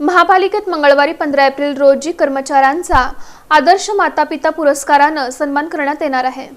महापालिकेत मंगळवारी पंधरा एप्रिल रोजी कर्मचाऱ्यांचा आदर्श मातापिता पुरस्कारानं सन्मान करण्यात येणार आहे.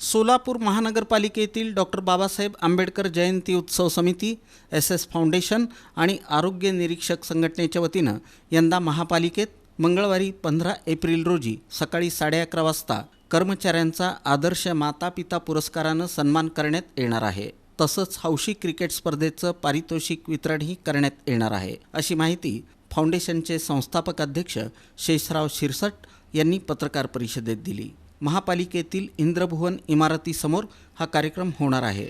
सोलापूर महानगरपालिकेतील डॉक्टर बाबासाहेब आंबेडकर जयंती उत्सव समिती एस एस फाउंडेशन आणि आरोग्य निरीक्षक संघटनेच्या वतीनं यंदा महापालिकेत मंगळवारी पंधरा एप्रिल रोजी सकाळी साडे अकरा वाजता कर्मचाऱ्यांचा आदर्श माता पिता पुरस्कारानं सन्मान करण्यात येणार आहे. तसंच हौशी क्रिकेट स्पर्धेचं पारितोषिक वितरणही करण्यात येणार आहे. अशी माहिती फाउंडेशनचे संस्थापक अध्यक्ष शेषराव शिरसट यांनी पत्रकार परिषदेत दिली. महापालिकेतील इंद्रभुवन इमारतीसमोर हा कार्यक्रम होणार आहे.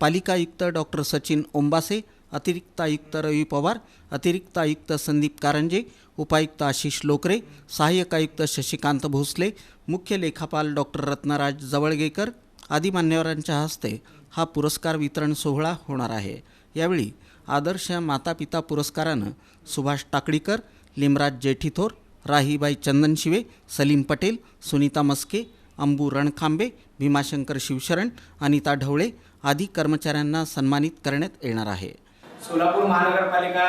पालिका आयुक्त डॉक्टर सचिन ओंबासे अतिरिक्त आयुक्त रवी पवार अतिरिक्त आयुक्त संदीप कारंजे उपायुक्त आशिष लोकरे सहाय्यक आयुक्त शशिकांत भोसले मुख्य लेखापाल डॉक्टर रत्नराज जवळगेकर आदी मान्यवरांच्या हस्ते हा पुरस्कार वितरण सोहळा होणार आहे. यावेळी आदर्श मातापिता पुरस्कारानं सुभाष टाकळीकर लिमराज जेठीथोर राहीबाई चंदनशिवे सलीम पटेल सुनीता मस्के अंबू रणखांबे भीमाशंकर शिवशरण अनिता ढवळे आदी कर्मचाऱ्यांना सन्मानित करण्यात येणार आहे. सोलापूर महानगरपालिका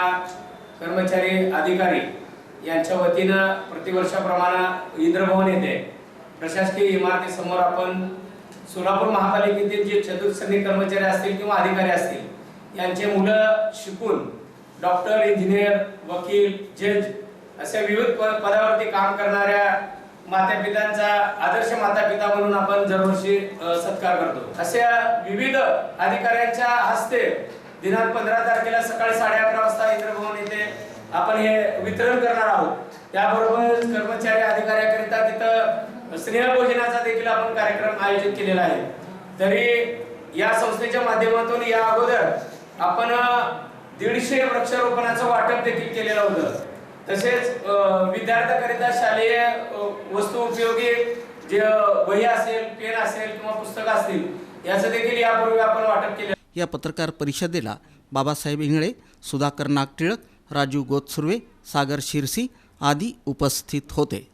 कर्मचारी अधिकारी यांच्या वतीनं प्रतिवर्षाप्रमाणे इंद्रभवन येथे प्रशासकीय इमारतीसमोर आपण सोलापूर महापालिकेतील जे चतुर्संधी कर्मचारी असतील किंवा अधिकारी असतील यांचे मुलं शिकून डॉक्टर इंजिनियर वकील जज अशा विविध पदावरती काम करणाऱ्या मातापितांचा आदर्श मातापिता म्हणून आपण दरवर्षी सत्कार करतो. अशा विविध अधिकाऱ्यांच्या हस्ते दिनांक पंधरा तारखेला सकाळी साडे अकरा वाजता इंद्रभवन येथे आपण हे वितरण करणार आहोत. त्याबरोबर कर्मचारी अधिकाऱ्याकरिता तिथं स्नेहभोजनाचा देखील आपण कार्यक्रम आयोजित केलेला आहे. तरी या संस्थेच्या माध्यमातून या अगोदर आपण दीडशे वृक्षारोपणाचं वाटप देखील केलेलं होतं. तसेच विद्यार्थ्याकरिता शालेय वस्तू उपयोगी जे वही असेल पेन असेल किंवा पुस्तक असतील याचं देखील यापूर्वी आपण वाटप केलं या पत्रकार परिषदेला बाबासाहेब इंगळे सुधाकर नागटिळक राजू गोतसुर्वे सागर शिरसी आदी उपस्थित होते.